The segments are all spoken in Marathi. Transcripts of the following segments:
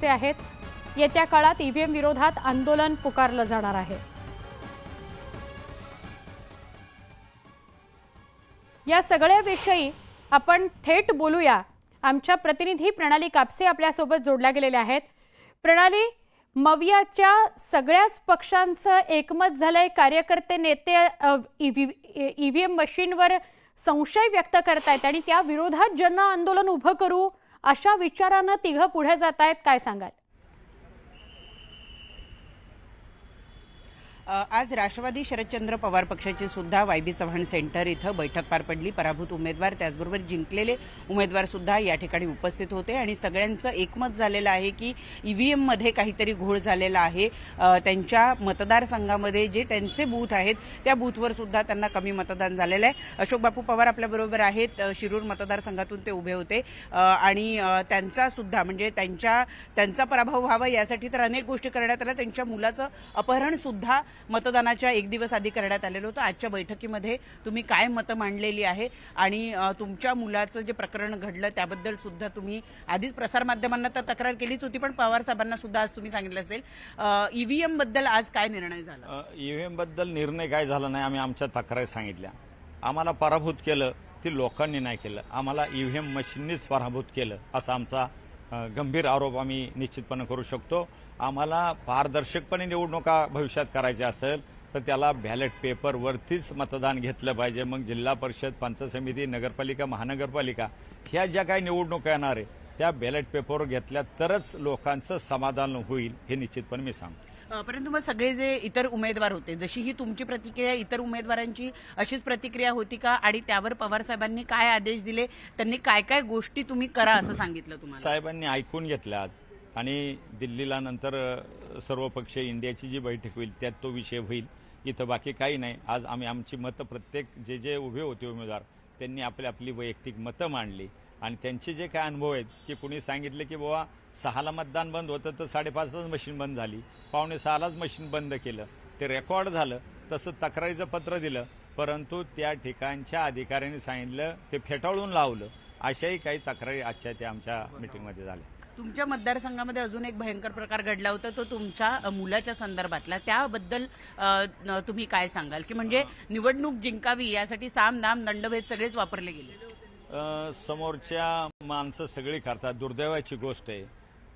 चे आहेत. येत्या काळात ईव्हीएम विरोधात आंदोलन पुकारलं जाणार आहे. या सगळ्याविषयी आपण थेट बोलूया. आमच्या प्रतिनिधी प्रणाली कापसे आपल्यासोबत जोडल्या गेलेल्या आहेत. प्रणाली मवियाच्या सगळ्याच पक्षांचं एकमत झालंय. कार्यकर्ते नेते ईव्हीएम मशीनवर संशय व्यक्त करतायत आणि त्या विरोधात जन आंदोलन उभं करू अशा विचारानं तिघं पुढे जात आहेत काय सांगाल? आज राष्ट्रवादी शरदचंद्र पवार पक्षाची सुद्धा वाय बी चव्हाण सेंटर इथं बैठक पार पडली. पराभूत उमेदवार त्याचबरोबर जिंकलेले उमेदवार सुद्धा या ठिकाणी उपस्थित होते. आणि सगळ्यांचं एकमत झालेलं आहे की ईव्हीएममध्ये काहीतरी घोळ झालेला आहे. त्यांच्या मतदारसंघामध्ये जे त्यांचे बूथ आहेत त्या बूथवर सुद्धा त्यांना कमी मतदान झालेलं आहे. अशोक बापू पवार आपल्याबरोबर आहेत. शिरूर मतदारसंघातून ते उभे होते. आणि त्यांचा सुद्धा म्हणजे त्यांच्या त्यांचा पराभव व्हावा यासाठी तर अनेक गोष्टी करण्यात आल्या. त्यांच्या मुलाचं अपहरण सुद्धा मतदानाच्या एक दिवस आधी करण्यात आलेलं होतं. आजच्या बैठकीमध्ये तुम्ही काय मतं मांडलेली आहे? आणि तुमच्या मुलाचं जे प्रकरण घडलं त्याबद्दल सुद्धा तुम्ही आधीच प्रसारमाध्यमांना तर तक्रार केलीच होती पण पवार साहेबांना सुद्धा आज तुम्ही सांगितलं असेल. ईव्हीएमबद्दल आज काय निर्णय झाला? ईव्हीएमबद्दल निर्णय काय झाला नाही आम्ही आमच्या तक्रारी सांगितल्या. आम्हाला पराभूत केलं ते लोकांनी नाही केलं. आम्हाला ईव्हीएम मशीननीच पराभूत केलं असा आमचा गंभीर आरोप आम्ही निश्चितपणे करू शकतो. आम्हाला पारदर्शकपणे निवडणुका भविष्यात करायच्या असेल तर त्याला बॅलेट पेपरवरतीच मतदान घेतलं पाहिजे. मग जिल्हा परिषद पंचायत समिती नगरपालिका महानगरपालिका ह्या ज्या काही निवडणुका येणार आहे त्या बॅलेट पेपरवर घेतल्या तरच लोकांचं समाधान होईल हे निश्चितपणे मी सांगतो. परंतु मग सगळे जे इतर उमेदवार होते जशी ही तुमची प्रतिक्रिया इतर उमेदवारांची अशीच प्रतिक्रिया होती का? आणि त्यावर पवार साहेबांनी काय आदेश दिले? त्यांनी काय काय गोष्टी तुम्ही करा असं सांगितलं तुम्हाला? साहेबांनी ऐकून घेतलं आज. आणि दिल्लीला नंतर सर्व पक्ष इंडियाची जी बैठक होईल त्यात तो विषय होईल. इथं बाकी काही नाही. आज आम्ही आमची मतं प्रत्येक जे जे उभे होते उमेदवार त्यांनी आपली आपली वैयक्तिक मतं मांडली. आणि त्यांचे जे काय अनुभव आहेत की कुणी सांगितलं की बाबा सहाला मतदान बंद होतं तर साडेपाचलाच मशीन बंद झाली. पावणे सहालाच मशीन बंद केलं. ते रेकॉर्ड झालं तसं तक्रारीचं पत्र दिलं परंतु त्या ठिकाणच्या अधिकाऱ्यांनी सांगितलं ते फेटाळून लावलं. अशाही काही तक्रारी आजच्या त्या आमच्या मिटिंगमध्ये झाल्या. तुमच्या मतदारसंघामध्ये अजून एक भयंकर प्रकार घडला होता तो तुमच्या मुलाच्या संदर्भातला. त्याबद्दल तुम्ही काय सांगाल? की म्हणजे निवडणूक जिंकावी यासाठी साम दाम दंडभेद सगळेच वापरले गेले. समोरच्या माणसं सगळी करतात. दुर्दैवाची गोष्ट आहे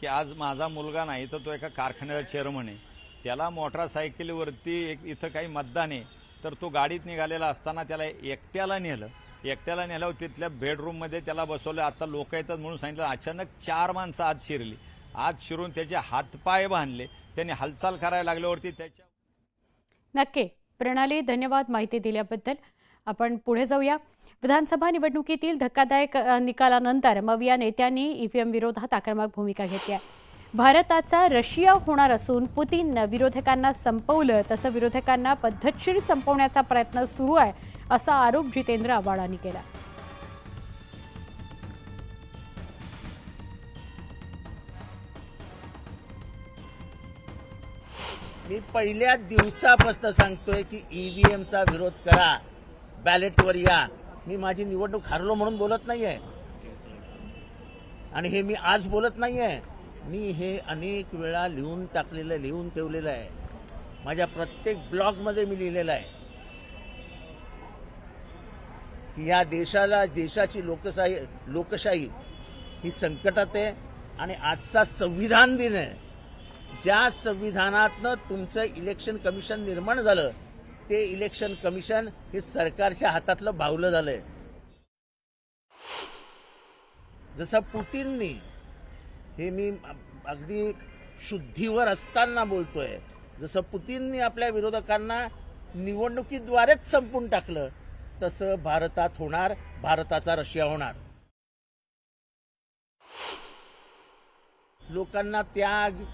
की आज माझा मुलगा नाही तर तो एका कारखान्याचा चेअरमन आहे. त्याला मोटरसायकलवरती एक इथं काही मतदान आहे. तर तो गाडीत निघालेला असताना त्याला एकट्याला नेलं. एकट्याला नेल्यावर तिथल्या बेडरूममध्ये त्याला बसवलं. आता लोक येतात म्हणून सांगितलं अचानक चार माणसं आत शिरली. आत शिरून त्याचे हातपाय बांधले. त्यांनी हालचाल करायला लागल्यावरती त्याच्या नक्की. प्रणाली धन्यवाद माहिती दिल्याबद्दल. आपण पुढे जाऊया. विधानसभा निवडणुकीतील धक्कादायक निकालानंतर मविया नेत्यांनी ईव्हीएम विरोधात आक्रमक भूमिका घेतली आहे. भारताचा रशिया होणार असून पुतीननं विरोधकांना संपवलं तसं विरोधकांना पद्धतशीर संपवण्याचा प्रयत्न सुरू आहे असा आरोप जितेंद्र आव्हाडांनी केला. मी पहिल्या दिवसापासून सांगतोय की ईव्हीएमचा विरोध करा बॅलेटवर या. मी माझी निवडणूक हारलो म्हणून बोलत नाही आहे आणि हे मी आज बोलत नाही आहे मी हे अनेक वेळा लिहून टाकलेलं लिहून ठेवलेलं आहे. माझ्या प्रत्येक ब्लॉगमध्ये मी लिहिलेलं आहे. की या देशाला देशाची लोकशाही लोकशाही ही संकटात आहे आणि आजचा संविधान दिन आहे. ज्या संविधानातनं तुमचं इलेक्शन कमिशन निर्माण झालं ते इलेक्शन कमिशन हे सरकारच्या हातातलं बावलं झालंय. जसं पुतीननी हे मी अगदी शुद्धीवर असताना बोलतोय जसं पुतीननी आपल्या विरोधकांना निवडणुकीद्वारेच संपून टाकलं तसं भारतात होणार भारताचा रशिया होणार. लोकांना त्याग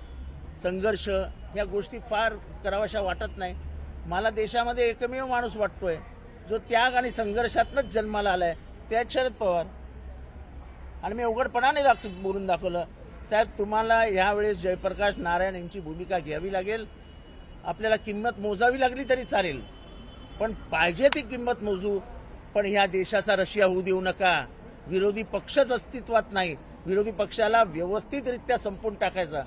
संघर्ष ह्या गोष्टी फार कराव्याशा वाटत नाही. मला देशामध्ये एकमेव माणूस वाटतोय जो त्याग आणि संघर्षातनच जन्माला आलाय त्या शरद पवार. आणि मी उघडपणाने दाख बोलून दाखवलं साहेब तुम्हाला यावेळेस जयप्रकाश नारायण यांची भूमिका घ्यावी लागेल. आपल्याला किंमत मोजावी लागली तरी चालेल. पण पाहिजे ती किंमत मोजू. पण ह्या देशाचा रशिया होऊ देऊ नका. विरोधी पक्षच अस्तित्वात नाही. विरोधी पक्षाला व्यवस्थितरित्या संपून टाकायचा.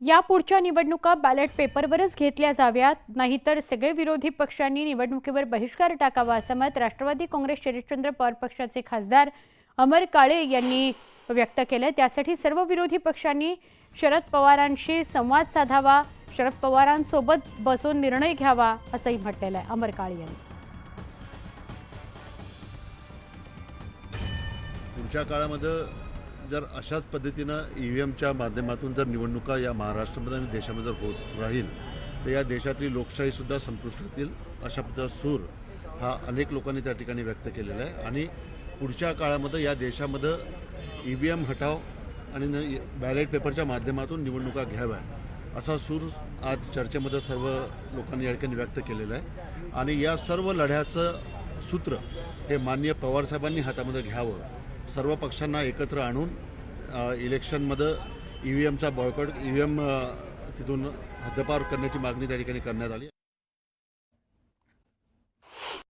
या पुढच्या निवडणुका बॅलेट पेपरवरच घेतल्या जाव्यात. नाहीतर सगळे विरोधी पक्षांनी निवडणुकीवर बहिष्कार टाकावा असं मत राष्ट्रवादी काँग्रेस शरदचंद्र पवार पक्षाचे खासदार अमर काळे यांनी व्यक्त केलं. त्यासाठी सर्व विरोधी पक्षांनी शरद पवारांशी संवाद साधावा शरद पवारांसोबत बसून निर्णय घ्यावा असंही म्हटलेलं आहे अमर काळे यांनी. पुढच्या काळामध्ये जर अशाच पद्धतीनं ई व्ही एमच्या माध्यमातून जर निवडणुका या महाराष्ट्रामध्ये आणि देशामध्ये जर होत राहील तर या देशातली लोकशाहीसुद्धा संपुष्ट अशा पद्धतीचा सूर हा अनेक लोकांनी त्या ठिकाणी व्यक्त केलेला आहे. आणि पुढच्या काळामध्ये या देशामध्ये ई व्ही एम हटाव आणि बॅलेट पेपरच्या माध्यमातून निवडणुका घ्याव्या असा सूर आज चर्चेमध्ये सर्व लोकांनी या ठिकाणी व्यक्त केलेला आहे. आणि या सर्व लढ्याचं सूत्र हे माननीय पवारसाहेबांनी हातामध्ये घ्यावं सर्व पक्षांना एकत्र आणून इलेक्शनमध्ये ई व्ही एमचा बॉयकॉट ई व्ही एम तिथून हद्दपार करण्याची मागणी त्या ठिकाणी करण्यात आली.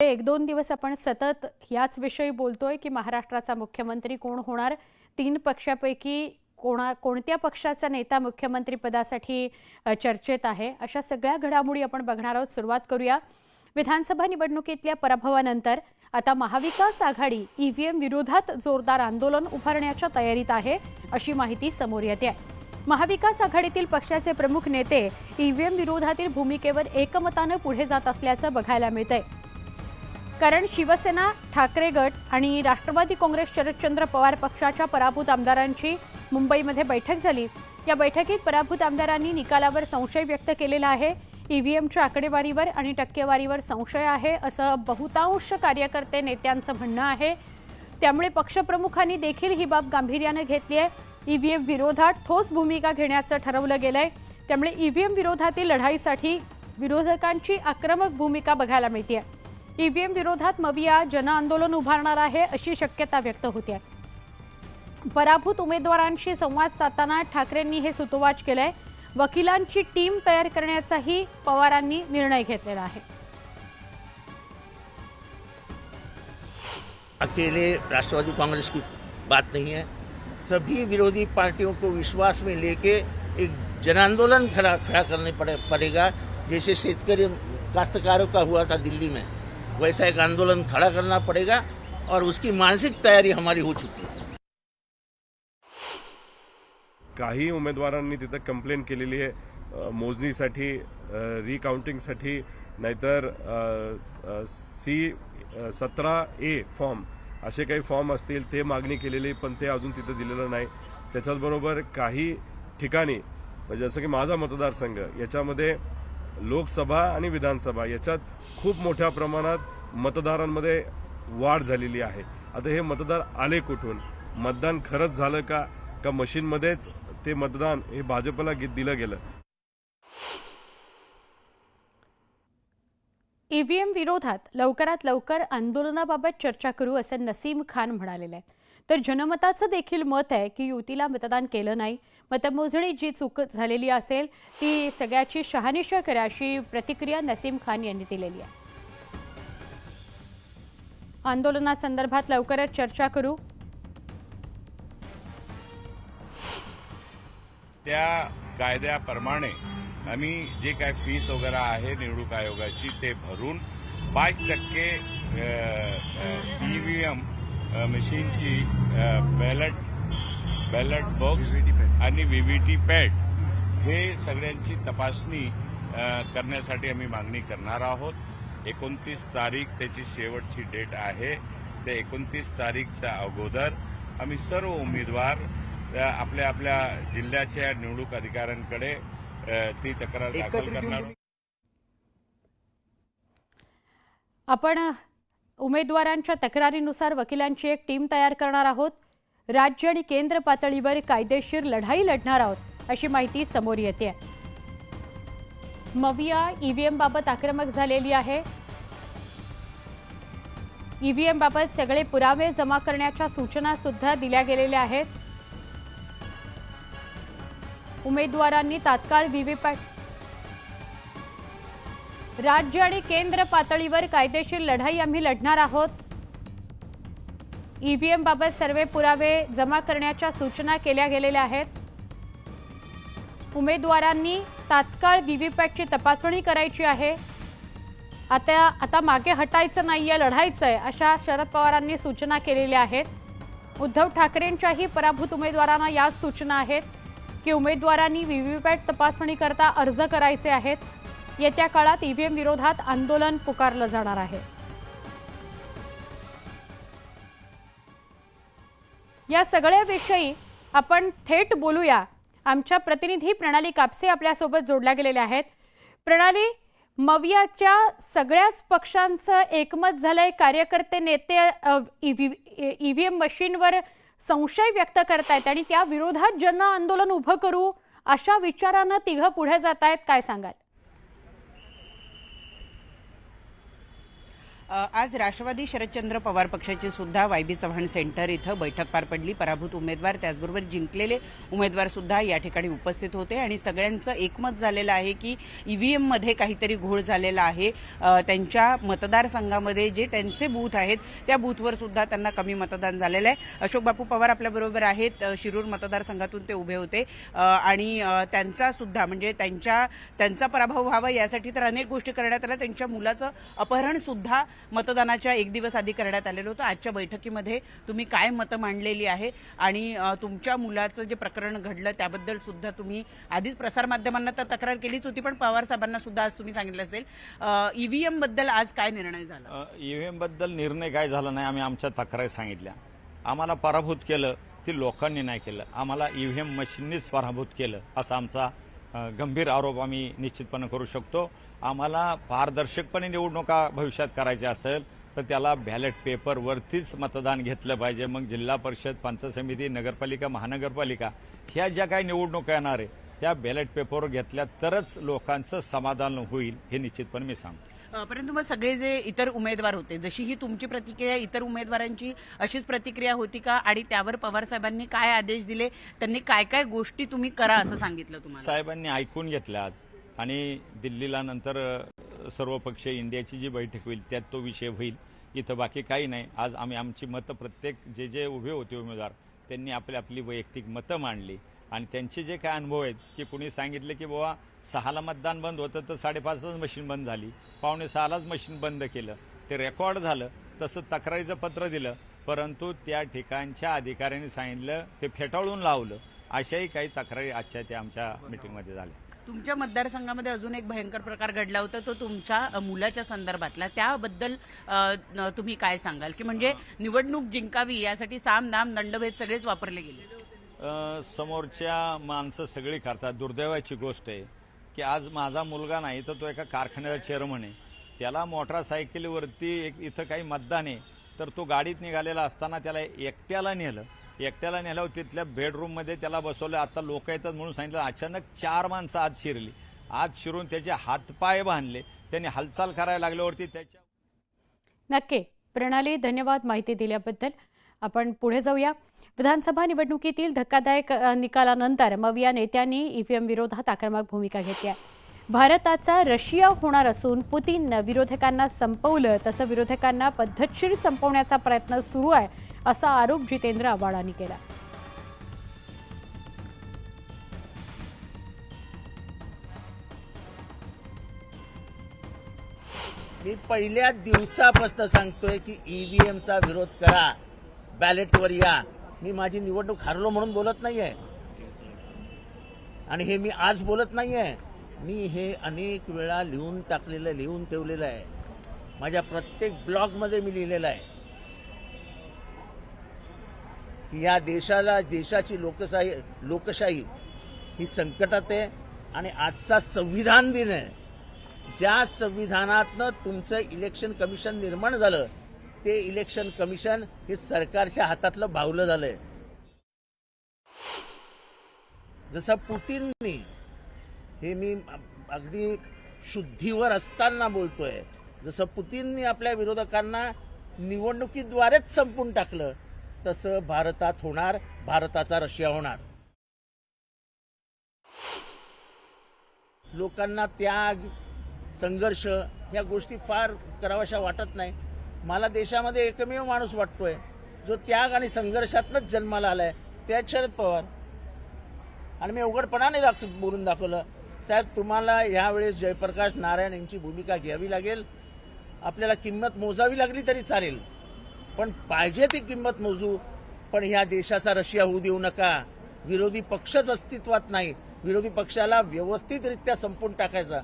एक दोन दिवस आपण सतत याच विषयी बोलतोय की महाराष्ट्राचा मुख्यमंत्री कोण होणार? तीन पक्षापैकी कोणा कोणत्या पक्षाचा नेता मुख्यमंत्री पदासाठी चर्चेत आहे? अशा सगळ्या घडामोडी आपण बघणार आहोत. सुरुवात करूया. विधानसभा निवडणुकीतल्या पराभवानंतर आता महाविकास आघाडी ईव्हीएम विरोधात जोरदार आंदोलन उभारण्याच्या तयारीत आहे अशी माहिती समोर येते. आहे महाविकास आघाडीतील पक्षाचे प्रमुख नेते ईव्हीएम विरोधातील भूमिकेवर एकमतानं पुढे जात असल्याचं बघायला मिळतंय. कारण शिवसेना ठाकरे गट आणि राष्ट्रवादी काँग्रेस शरदचंद्र पवार पक्षाच्या पराभूत आमदारांची मुंबईमध्ये बैठक झाली. या बैठकीत पराभूत आमदारांनी निकालावर संशय व्यक्त केलेला आहे. ईव्हीएमच्या आकडेवारीवर आणि टक्केवारीवर संशय आहे असं बहुतांश कार्यकर्ते नेत्यांचं म्हणणं आहे. त्यामुळे पक्षप्रमुखांनी देखील ही बाब गांभीर्यानं घेतली आहे. ईव्हीएम विरोधात ठोस भूमिका घेण्याचं ठरवलं गेलं आहे त्यामुळे ईव्हीएम विरोधातील लढाईसाठी विरोधकांची आक्रमक भूमिका बघायला मिळते ईव्हीएम विरोधात मविया जनआंदोलन उभारणार आहे अशी शक्यता व्यक्त होते पराभूत उमेदवारांशी संवाद साधताना ठाकरेंनी हे सुतोवाच आहे वकिलांची टीम तयार करण्याचाही पवारांनी निर्णय घेतलेला आहे. अकेले राष्ट्रवादी कांग्रेस की बात नहीं है। सभी विरोधी पार्टियों को विश्वास में लेके एक जन आंदोलन खड़ा खड़ा करने पड़े पड़ेगा। जैसे शेतकरी काश्तकारों का हुआ था दिल्ली में वैसा एक आंदोलन खड़ा करना पड़ेगा और उसकी मानसिक तैयारी हमारी हो चुकी है। काही उमेदवारांनी तिथं कंप्लेंट केलेली आहे. मोजणीसाठी रिकाउंटिंगसाठी नाहीतर सी सतरा ए फॉर्म असे काही फॉर्म असतील ते मागणी केलेली पण ते अजून तिथं दिलेलं नाही. त्याच्याचबरोबर काही ठिकाणी म्हणजे जसं की माझा मतदारसंघ याच्यामध्ये लोकसभा आणि विधानसभा याच्यात खूप मोठ्या प्रमाणात मतदारांमध्ये वाढ झालेली आहे. आता हे मतदार आले कुठून? मतदान खरंच झालं का? का मशीनमध्येच ते मतदान हे भाजपला दिलं गेलं. ईव्हीएम विरोधात लवकरात लवकर आंदोलनाबाबत चर्चा करू असं नसीम खान म्हणालेले आहेत. तर जनमताचं देखील मत आहे की युतीला मतदान केलं नाही. मतमोजणी जी चूक झालेली असेल ती सगळ्याची शहानिशा करा अशी प्रतिक्रिया नसीम खान यांनी दिलेली आहे. आंदोलनासंदर्भात लवकरच चर्चा करू. त्या कायद्याप्रमाणे आम्ही जे काय फीस वगैरे आहे निवडणूक आयोगाची ते भरून पाच टक्के ईव्हीएम मशीनची बॅलट बॅलट बॉक्स आणि व्हीव्हीटी पॅड हे सगळ्यांची तपासणी करण्यासाठी आम्ही मागणी करणार आहोत. एकोणतीस तारीख त्याची शेवटची डेट आहे. त्या एकोणतीस तारीखच्या अगोदर आम्ही सर्व उमेदवार आपल्या आपल्या जिल्ह्याच्या निवडणूक अधिकाऱ्यांकडे ती तक्रार दाखल करणार. आपण उमेदवारांच्या तक्रारीनुसार वकिलांची एक टीम तयार करणार आहोत. राज्य आणि केंद्र पातळीवर कायदेशीर लढाई लढणार आहोत अशी माहिती समोर येते मविया ईव्हीएम बाबत आक्रमक झालेली आहे. ईव्हीएम बाबत सगळे पुरावे जमा करण्याच्या सूचना सुद्धा दिल्या गेलेल्या आहेत. उमेदवारांनी तात्काळ व्हीव्हीपॅट राज्य आणि केंद्र पातळीवर कायदेशीर लढाई आम्ही लढणार आहोत. ईव्हीएम बाबत सर्व पुरावे जमा करण्याच्या सूचना केल्या गेलेल्या आहेत. उमेदवारांनी तात्काळ व्हीव्हीपॅटची तपासणी करायची आहे. आता आता मागे हटायचं नाही आहे लढायचं आहे अशा शरद पवारांनी सूचना केलेल्या आहेत. उद्धव ठाकरेंच्याही पराभूत उमेदवारांना याच सूचना आहेत. की उमेदवारांनी व्हीव्हीपॅट तपासणी करता अर्ज करायचे आहेत. येत्या काळात ईव्हीएम विरोधात आंदोलन पुकारलं जाणार आहे. या सगळ्याविषयी आपण थेट बोलूया. आमच्या प्रतिनिधी प्रणाली कापसे आपल्यासोबत जोडल्या गेलेल्या आहेत. प्रणाली मवियाच्या सगळ्याच पक्षांचं एकमत झालंय. कार्यकर्ते नेते ईव्हीएम मशीनवर संशय व्यक्त करतायत आणि त्या विरोधात जन आंदोलन उभं करू अशा विचारानं तिघं पुढे जात आहेत काय सांगाल? आज राष्ट्रवादी शरदचंद्र पवार पक्षाची सुद्धा वाय बी चव्हाण सेंटर इथं बैठक पार पडली. पराभूत उमेदवार त्याचबरोबर जिंकलेले उमेदवार सुद्धा या ठिकाणी उपस्थित होते. आणि सगळ्यांचं एकमत झालेलं आहे की ईव्हीएममध्ये काहीतरी घोळ झालेला आहे. त्यांच्या मतदारसंघामध्ये जे त्यांचे बूथ आहेत त्या बूथवर सुद्धा त्यांना कमी मतदान झालेलं आहे. अशोक बापू पवार आपल्याबरोबर आहेत. शिरूर मतदारसंघातून ते उभे होते. आणि त्यांचा सुद्धा म्हणजे त्यांच्या त्यांचा पराभव व्हावा यासाठी तर अनेक गोष्टी करण्यात आल्या. त्यांच्या मुलाचं अपहरण सुद्धा मतदानाच्या एक दिवस आधी करण्यात आलेलं होतं. आजच्या बैठकीमध्ये तुम्ही काय मतं मांडलेली आहे? आणि तुमच्या मुलाचं जे प्रकरण घडलं त्याबद्दल सुद्धा तुम्ही आधीच प्रसारमाध्यमांना तर तक्रार केलीच होती पण पवार साहेबांना सुद्धा आज तुम्ही सांगितलं असेल. ईव्हीएमबद्दल आज काय निर्णय झाला? ईव्हीएमबद्दल निर्णय काय झाला नाही आम्ही आमच्या तक्रारी सांगितल्या. आम्हाला पराभूत केलं ती लोकांनी नाही केलं. आम्हाला ईव्हीएम मशीननीच पराभूत केलं असा आमचा गंभीर आरोप आम्ही निश्चितपणे करू शकतो. आम्हाला पारदर्शकपणे निवडणुका भविष्यात करायच्या असेल तर त्याला बॅलेट पेपरवरतीच मतदान घेतलं पाहिजे. मग जिल्हा परिषद पंचायत समिती नगरपालिका महानगरपालिका ह्या ज्या काही निवडणुका येणार आहे त्या बॅलेट पेपरवर घेतल्या तरच लोकांचं समाधान होईल हे निश्चितपणे मी सांगतो. परंतु मग सगळे जे इतर उमेदवार होते जशी ही तुमची प्रतिक्रिया इतर उमेदवारांची अशीच प्रतिक्रिया होती का? आणि त्यावर पवार साहेबांनी काय आदेश दिले? त्यांनी काय काय गोष्टी तुम्ही करा असं सांगितलं तुम्हाला? साहेबांनी ऐकून घेतलं आज. आणि दिल्लीला नंतर सर्व सर्वपक्षीय इंडियाची जी बैठक होईल त्यात तो विषय होईल. इथं बाकी काही नाही. आज आम्ही आमची मतं प्रत्येक जे जे उभे होते उमेदवार त्यांनी आपली आपली वैयक्तिक मतं मांडली. आणि त्यांचे जे काय अनुभव आहेत की कुणी सांगितलं की बाबा सहाला मतदान बंद होतं तर साडेपाचलाच मशीन बंद झाली. पावणे सहालाच मशीन बंद केलं. ते रेकॉर्ड झालं तसं तक्रारीचं पत्र दिलं परंतु त्या ठिकाणच्या अधिकाऱ्यांनी सांगितलं ते फेटाळून लावलं. अशाही काही तक्रारी आजच्या त्या आमच्या मिटिंगमध्ये झाल्या. तुमच्या मतदारसंघामध्ये अजून एक भयंकर प्रकार घडला होता तो तुमच्या मुलाच्या संदर्भातला. त्याबद्दल तुम्ही काय सांगाल? की म्हणजे निवडणूक जिंकावी यासाठी साम दाम दंडभेद सगळेच वापरले गेले. समोरच्या माणसं सगळी करतात. दुर्दैवाची गोष्ट आहे की आज माझा मुलगा नाही तर तो एका कारखान्याचा चेअरमन आहे. त्याला मोटरसायकलवरती एक इथं काही मतदान आहे तर तो गाडीत निघालेला असताना त्याला एकट्याला नेलं. एकट्याला नेल्यावर तिथल्या बेडरूममध्ये त्याला बसवलं. आता लोक येतात म्हणून सांगितलं अचानक चार माणसं आत शिरली. आत शिरून त्याचे हातपाय बांधले त्यांनी हालचाल करायला लागल्यावरती त्याच्या नक्की. प्रणाली धन्यवाद माहिती दिल्याबद्दल. आपण पुढे जाऊया. विधानसभा निवडणुकीतील धक्कादायक निकालानंतर मविया नेत्यांनी ईव्हीएम विरोधात आक्रमक भूमिका घेतली आहे. भारताचा रशिया होणार असून पुतीननं विरोधकांना संपवलं तसं विरोधकांना पद्धतशीर संपवण्याचा प्रयत्न सुरू आहे असा आरोप जितेंद्र आव्हाडांनी केला. मी पहिल्या दिवसापासून सांगतोय की ईव्हीएमचा विरोध करा बॅलेटवर या. मी माझी निवडणूक हरलो म्हणून बोलत नाही आहे आणि हे मी आज बोलत नाही आहे मी हे अनेक वेळा लिहून टाकलेलं लिहून ठेवलेलं आहे. माझ्या प्रत्येक ब्लॉगमध्ये मी लिहिलेलं आहे. की या देशाला देशाची लोकशाही लोकशाही ही संकटात आहे आणि आजचा संविधान दिन आहे. ज्या संविधानातनं तुमचं इलेक्शन कमिशन निर्माण झालं ते इलेक्शन कमिशन हे सरकारच्या हातातलं बावलं झालंय. जसं पुतीननी हे मी अगदी शुद्धीवर असताना बोलतोय जसं पुतीननी आपल्या विरोधकांना निवडणुकीद्वारेच संपून टाकलं तसं भारतात होणार भारताचा रशिया होणार. लोकांना त्याग संघर्ष ह्या गोष्टी फार कराव्याशा वाटत नाही. मला देशामध्ये एकमेव माणूस वाटतोय जो त्याग आणि संघर्षातनंच जन्माला आलाय त्याच शरद पवार. आणि मी उघडपणाने दाख बोलून दाखवलं साहेब तुम्हाला यावेळेस जयप्रकाश नारायण यांची भूमिका घ्यावी लागेल. आपल्याला किंमत मोजावी लागली तरी चालेल. पण पाहिजे ती किंमत मोजू. पण ह्या देशाचा रशिया होऊ देऊ नका. विरोधी पक्षच अस्तित्वात नाही. विरोधी पक्षाला व्यवस्थितरित्या संपून टाकायचा.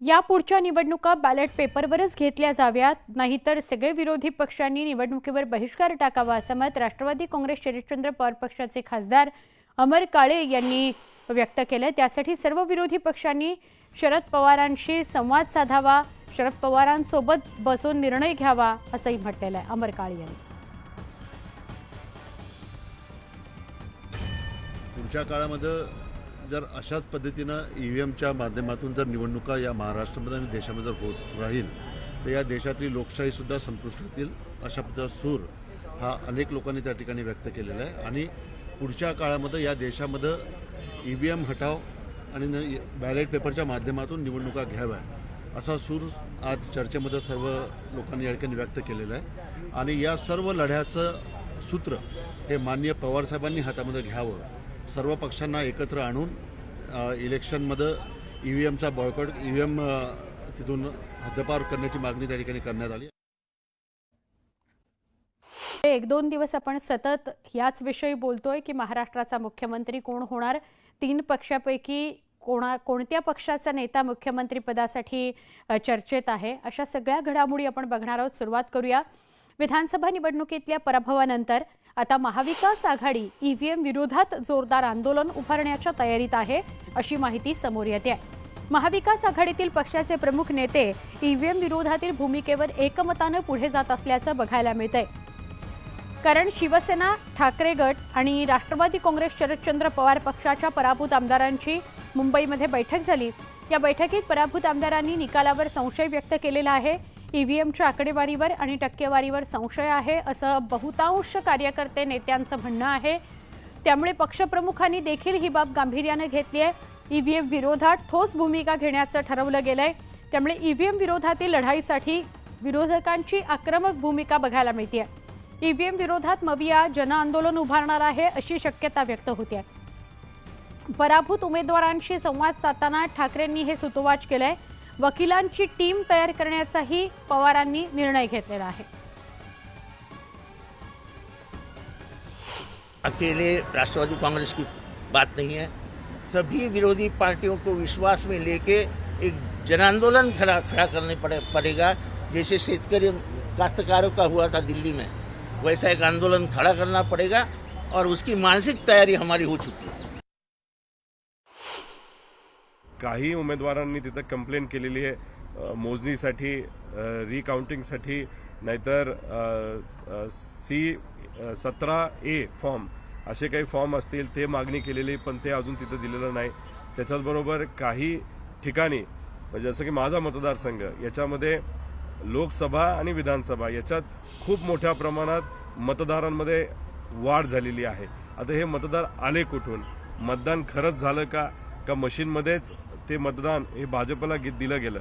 या पुढच्या निवडणुका बॅलेट पेपरवरच घेतल्या जाव्यात. नाहीतर सगळे विरोधी पक्षांनी निवडणुकीवर बहिष्कार टाकावा असं मत राष्ट्रवादी काँग्रेस शरदचंद्र पवार पक्षाचे खासदार अमर काळे यांनी व्यक्त केलं. त्यासाठी सर्व विरोधी पक्षांनी शरद पवारांशी संवाद साधावा शरद पवारांसोबत बसून निर्णय घ्यावा असंही म्हटलेलं आहे अमर काळे यांनी. पुढच्या काळामध्ये जर अशाच पद्धतीनं ई व्ही एमच्या माध्यमातून जर निवडणुका या महाराष्ट्रामध्ये आणि देशामध्ये जर होत राहील तर या देशातली लोकशाहीसुद्धा संतुष्ट अशा पद्धतीचा सूर हा अनेक लोकांनी त्या ठिकाणी व्यक्त केलेला आहे. आणि पुढच्या काळामध्ये या देशामध्ये ई व्ही एम हटाव आणि बॅलेट पेपरच्या माध्यमातून निवडणुका घ्याव्या असा सूर आज चर्चेमध्ये सर्व लोकांनी या ठिकाणी व्यक्त केलेला आहे. आणि या सर्व लढ्याचं सूत्र हे माननीय पवारसाहेबांनी हातामध्ये घ्यावं सर्व पक्षांना एकत्र आणून इलेक्शनमध्ये ई व्ही एमचा बॉयकॉट ई व्ही एम तिथून हद्दपार करण्याची मागणी त्या ठिकाणी करण्यात आली. एक दोन दिवस आपण सतत याच विषयी बोलतोय की महाराष्ट्राचा मुख्यमंत्री कोण होणार? तीन पक्षापैकी कोणा कोणत्या पक्षाचा नेता मुख्यमंत्रीपदासाठी चर्चेत आहे? अशा सगळ्या घडामोडी आपण बघणार आहोत. सुरुवात करूया विधानसभा निवडणुकीतल्या पराभवानंतर. आता महाविकास आघाडी ईव्हीएम विरोधात जोरदार आंदोलन उभारण्याच्या तयारीत आहे अशी माहिती समोर येते. महाविकास आघाडीतील पक्षाचे प्रमुख नेते ईव्हीएम विरोधातील भूमिकेवर एकमतानं पुढे जात असल्याचं बघायला मिळतंय. कारण शिवसेना ठाकरे गट आणि राष्ट्रवादी काँग्रेस शरदचंद्र पवार पक्षाच्या पराभूत आमदारांची मुंबईमध्ये बैठक झाली. या बैठकीत पराभूत आमदारांनी निकालावर संशय व्यक्त केलेला आहे. ईव्हीएमच्या आकडेवारीवर आणि टक्केवारीवर संशय आहे असं बहुतांश कार्यकर्ते नेत्यांचं म्हणणं आहे. त्यामुळे पक्षप्रमुखांनी देखील ही बाब गांभीर्यानं घेतली आहे. ईव्हीएम विरोधात ठोस भूमिका घेण्याचं ठरवलं गेलं आहे त्यामुळे ईव्हीएम विरोधातील लढाईसाठी विरोधकांची आक्रमक भूमिका बघायला मिळते आहे ईव्हीएम विरोधात मविया जनआंदोलन उभारणार आहे अशी शक्यता व्यक्त होते पराभूत उमेदवारांशी संवाद साधताना ठाकरेंनी हे सुतोवाच केलं आहे वकिलांची टीम तयार करण्याचाही पवारांनी निर्णय घेतलेला आहे. अकेले राष्ट्रवादी कांग्रेस की बात नहीं है। सभी विरोधी पार्टियों को विश्वास में लेके एक जन आंदोलन खड़ा खड़ा करने पड़े पड़ेगा जैसे शेतकरी काश्तकारों का हुआ था दिल्ली में। वैसा एक आंदोलन खड़ा करना पड़ेगा और उसकी मानसिक तैयारी हमारी हो चुकी है। काही उमेदवारांनी तिथं कंप्लेंट केलेली आहे. मोजणीसाठी रिकाउंटिंगसाठी नाहीतर सी सतरा ए फॉर्म असे काही फॉर्म असतील ते मागणी केलेली पण ते अजून तिथं दिलेलं नाही. त्याच्याचबरोबर काही ठिकाणी म्हणजे जसं की माझा मतदारसंघ याच्यामध्ये लोकसभा आणि विधानसभा याच्यात खूप मोठ्या प्रमाणात मतदारांमध्ये वाढ झालेली आहे. आता हे मतदार आले कुठून? मतदान खरंच झालं का? का मशीनमध्येच ते मतदान हे भाजपला दिलं गेलं.